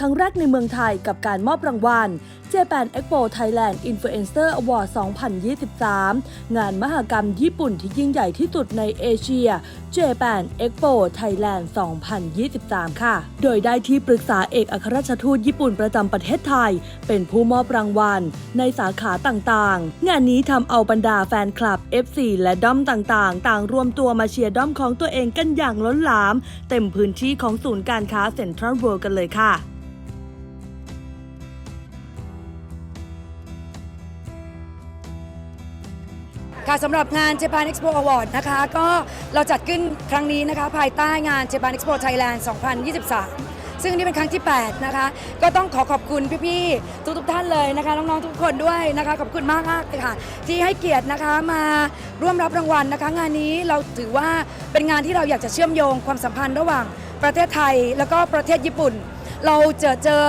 ครั้งแรกในเมืองไทยกับการมอบรางวัล Japan Expo Thailand Influencer Award 2023 งานมหกรรมญี่ปุ่นที่ยิ่งใหญ่ที่สุดในเอเชีย Japan Expo Thailand 2023 ค่ะ โดยได้ที่ปรึกษาเอกอัครราชทูตญี่ปุ่นประจำประเทศไทย เป็นผู้มอบรางวัล ในสาขาต่างๆ งานนี้ทำเอาบรรดาแฟนคลับ FC และด้อมต่างๆ ต่างรวมตัวมาเชียร์ด้อมของตัวเองกันอย่างล้นหลาม เต็มพื้นที่ของศูนย์การค้าเซ็นทรัลเวิลด์กันเลยค่ะ ค่ะสำหรับงาน Japan Expo Award นะคะ ก็เราจัดขึ้นครั้งนี้นะคะ ภายใต้งาน Japan Expo Thailand 2023 ซึ่งนี่เป็นครั้งที่ 8 นะคะ ก็ต้องขอขอบคุณพี่ๆ ทุกๆท่านเลยนะคะ น้องๆ ทุกคนด้วยนะคะ ขอบคุณมากมากๆเลยค่ะ ที่ให้เกียรตินะคะมาร่วมรับรางวัลนะคะ งานนี้เราถือว่าเป็นงานที่เราอยากจะเชื่อมโยงความสัมพันธ์ระหว่างประเทศไทย แล้วก็ประเทศญี่ปุ่น เราเจอเจอ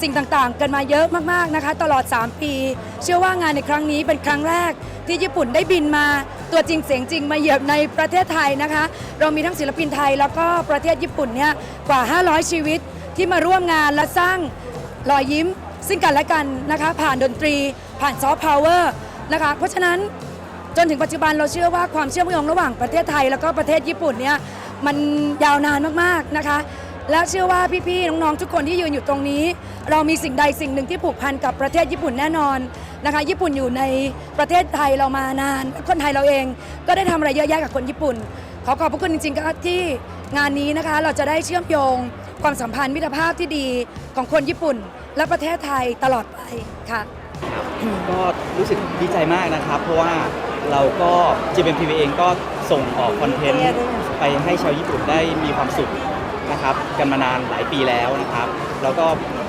สิ่งต่างๆ กันมาเยอะมากๆนะคะ ตลอด 3 ปี เชื่อว่างานในครั้งนี้เป็นครั้งแรก ที่ญี่ปุ่นได้บินมาตัวจริงเสียงจริงมาเหยียบในประเทศไทยนะคะ เรามีทั้งศิลปินไทยแล้วก็ประเทศญี่ปุ่นเนี่ยกว่า 500 ชีวิตที่มาร่วมงานและสร้างรอยยิ้ม ซึ่งกันและกันนะคะ ผ่านดนตรีผ่านซอฟต์พาวเวอร์นะคะเพราะฉะนั้นจนถึงปัจจุบันเราเชื่อว่าความเชื่อมโยงระหว่างประเทศไทย แล้วก็ประเทศญี่ปุ่นเนี่ยมันยาวนานมากๆนะคะ และเชื่อว่าพี่ๆน้องๆทุกคนที่ยืนอยู่ตรงนี้ เรามีสิ่งใดสิ่งหนึ่งที่ผูกพันกับประเทศญี่ปุ่นแน่นอนนะคะญี่ปุ่นอยู่ในประเทศไทยเรามานาน คนไทยเราเองก็ได้ทำอะไรเยอะแยะกับคนญี่ปุ่น ขอขอบพระคุณจริงๆครับที่งานนี้นะคะเราจะได้เชื่อมโยงความสัมพันธ์มิตรภาพที่ดีของคนญี่ปุ่น และประเทศไทยตลอดไปค่ะก็รู้สึกดีใจมากนะครับ เพราะว่าเราก็ JMTV เองก็ส่งออกคอนเทนต์ไปให้ชาวญี่ปุ่นได้มีความสุข นะครับกันมานานหลายปีแล้วนะครับ แล้วก็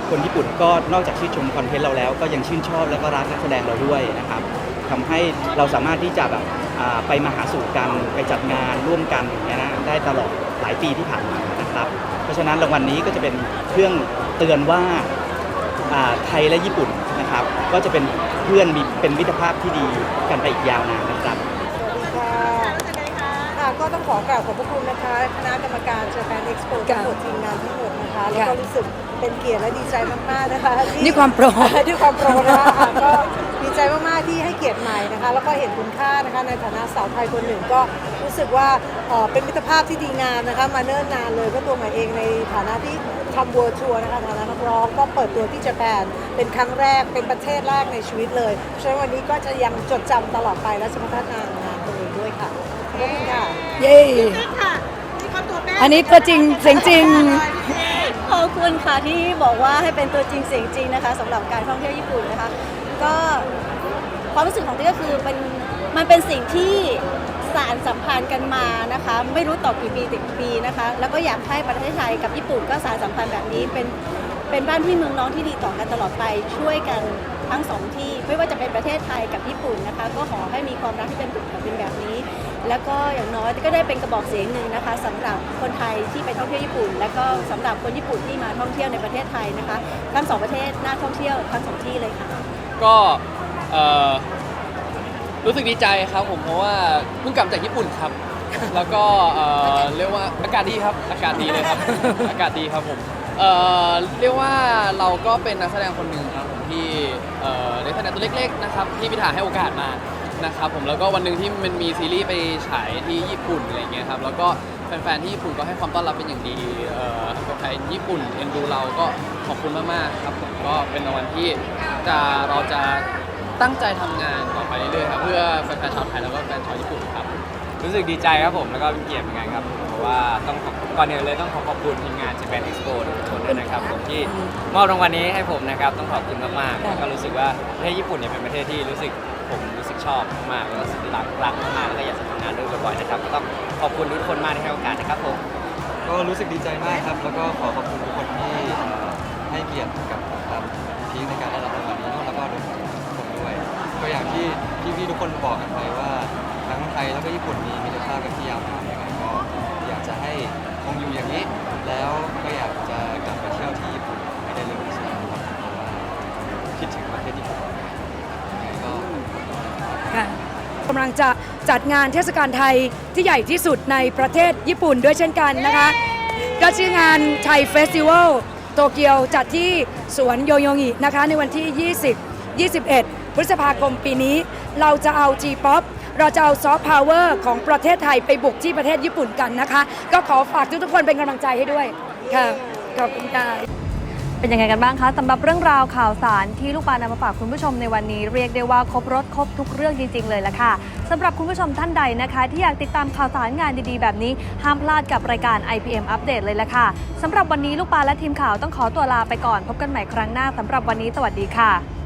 คนญี่ปุ่นก็นอกจากชื่นชมคอนเทนต์เราแล้ว ก็ยังชื่นชอบแล้วก็รักนักแสดงเราด้วยนะครับทำให้เราสามารถที่จะแบบไปมาหาสู่กันไปจัดงานร่วมกันอย่างเงี้ยนะได้ตลอดหลายปีที่ผ่านมานะครับ เพราะฉะนั้นรางวัลนี้ก็จะเป็นเครื่องเตือนว่าอ่าไทยและญี่ปุ่นนะครับ ก็จะเป็นเพื่อนมีเป็นมิตรภาพที่ดีกันไปอีกยาวนานนะครับ องขอกราบขอบพระคุณนะคะ คณะกรรมการ Japan Expo ทั้งหมดทีมงานทั้งหมดนะคะ แล้วก็รู้สึกเป็นเกียรติและดีใจมากๆนะคะที่นี่ความโปรด้วยความโปรนะคะอะก็ดีใจมากๆที่ให้เกียรติใหม่นะคะ แล้วก็เห็นคุณค่านะคะในฐานะสาวไทยคนหนึ่งก็รู้สึกว่าเอ่อเป็นมิตรภาพที่ดีงามนะคะ มาเนิ่นนานเลยก็ตัวใหม่เองในฐานะที่ทำวัวทัวร์นะคะฐานะนักร้องก็เปิดตัวที่ญี่ปุ่นเป็นครั้งแรกเป็นประเทศแรกในชีวิตเลยเพราะฉะนั้นวันนี้ก็จะยังจดจำตลอดไปและจะพัฒนา เย้ อันนี้ตัวจริงเสียงจริง ขอบคุณค่ะที่บอกว่าให้เป็นตัวจริงเสียงจริงนะคะสำหรับการท่องเที่ยวญี่ปุ่นนะคะ ก็ความรู้สึกของที่ก็คือเป็นมันเป็นสิ่งที่สารสัมพันธ์กันมานะคะ ไม่รู้ต่อกี่ปีติดปีนะคะ แล้วก็อยากให้ประเทศไทยกับญี่ปุ่นก็สารสัมพันธ์แบบนี้เป็น เป็นบ้านพี่เมืองน้องที่ดีต่อกันตลอดไปช่วยกันทั้งสองที่ไม่ว่าจะเป็นประเทศไทยกับญี่ปุ่นนะคะก็ขอให้มีความรักที่เป็นบุญเป็นแบบนี้ แล้วก็อย่างน้อยก็ได้เป็นกระบอกเสียงหนึ่งนะคะสำหรับคนไทยที่ไปท่องเที่ยวญี่ปุ่น แล้วก็สำหรับคนญี่ปุ่นที่มาท่องเที่ยวในประเทศไทยนะคะทั้งสองประเทศน่าท่องเที่ยวทั้งสองที่เลยค่ะก็เอ่อรู้สึกดีใจครับผมเพราะว่าเพิ่งกลับจากญี่ปุ่นครับ แล้วก็เอ่อเรียกว่าอากาศดีครับอากาศดีเลยครับอากาศดีครับผม เอ่อเรียกว่าเราก็เป็นนักแสดงคนหนึ่งครับผมที่เอ่อได้แสดงตัวเล็กๆนะครับที่พิธาให้โอกาสมานะครับผมแล้วก็วันหนึ่งที่มันมีซีรีส์ไปฉายที่ญี่ปุ่นอะไรเงี้ยครับแล้วก็แฟนๆที่ญี่ปุ่นก็ให้ความต้อนรับเป็นอย่างดีเอ่อคนไทยญี่ปุ่นเอ็นดูเราก็ขอบคุณมากๆครับผมก็เป็นรางวัลที่จะเราจะตั้งใจทำงานต่อไปเรื่อยๆครับเพื่อแฟนๆชาวไทยแล้วก็แฟนชาวญี่ปุ่นครับ รู้สึกดีใจครับผมแล้วก็เป็นเกียรติเหมือนกันครับเพราะว่าต้องขอบก่อนอื่นเลยต้องขอขอบคุณทีมงาน Japan Expo ทุกคนด้วยนะครับผมที่มอบรางวัลนี้ให้ผมนะครับต้องขอบคุณมากๆแล้วก็รู้สึกว่าประเทศญี่ปุ่นเนี่ยเป็นประเทศที่รู้สึกผมรู้สึกชอบมากแล้วก็รักรักมากแล้วก็อยากจะทำงานด้วยบ่อยๆนะครับก็ต้องขอบคุณทุกคนมากที่ให้โอกาสนะครับผมก็รู้สึกดีใจมากครับ แล้วก็ขอขอบคุณทุกคนที่เอ่อให้เกียรติกับครับพีคในการได้รับรางวัลนี้แล้วก็รวมถึงทุกคนด้วย ก็อย่างที่พี่ๆทุกคนบอกกันไปว่าทั้งไท ไทยแล้วก็ญี่ปุ่นมีมิตรภาพกันที่ยาวนานยังไงก็อยากจะให้คงอยู่อย่างนี้ แล้วก็อยากจะกลับไปเที่ยวที่ญี่ปุ่นให้ได้เร็วที่สุดเพราะว่าคิดถึงประเทศญี่ปุ่นก็กำลังจะจัดงานเทศกาลไทยที่ใหญ่ที่สุดในประเทศญี่ปุ่นด้วยเช่นกันนะคะ ก็ชื่องานไทยเฟสติวัลโตเกียวจัดที่สวนโยโยงินะคะในวันที่ 20 21 พฤษภาคมปีนี้ เราจะเอา G-POP เราจะเอาซอฟต์พาวเวอร์ของประเทศไทยไปบุกที่ประเทศญี่ปุ่นกันนะคะ ก็ขอฝากทุกๆคนเป็นกำลังใจให้ด้วยค่ะขอบคุณค่ะเป็นยังไงกันบ้างคะสำหรับเรื่องราวข่าวสารที่ลูกปลานำมาฝากคุณผู้ชมในวันนี้ เรียกได้ว่าครบรถครบทุกเรื่องจริง ๆ เลยละค่ะสำหรับคุณผู้ชมท่านใดนะคะ ที่อยากติดตามข่าวสารงานดีๆ แบบนี้ ห้ามพลาดกับรายการ IPM อัปเดตเลยละค่ะสำหรับวันนี้ลูกปลาและทีมข่าวต้องขอตัวลาไปก่อน พบกันใหม่ครั้งหน้าสำหรับวันนี้สวัสดีค่ะ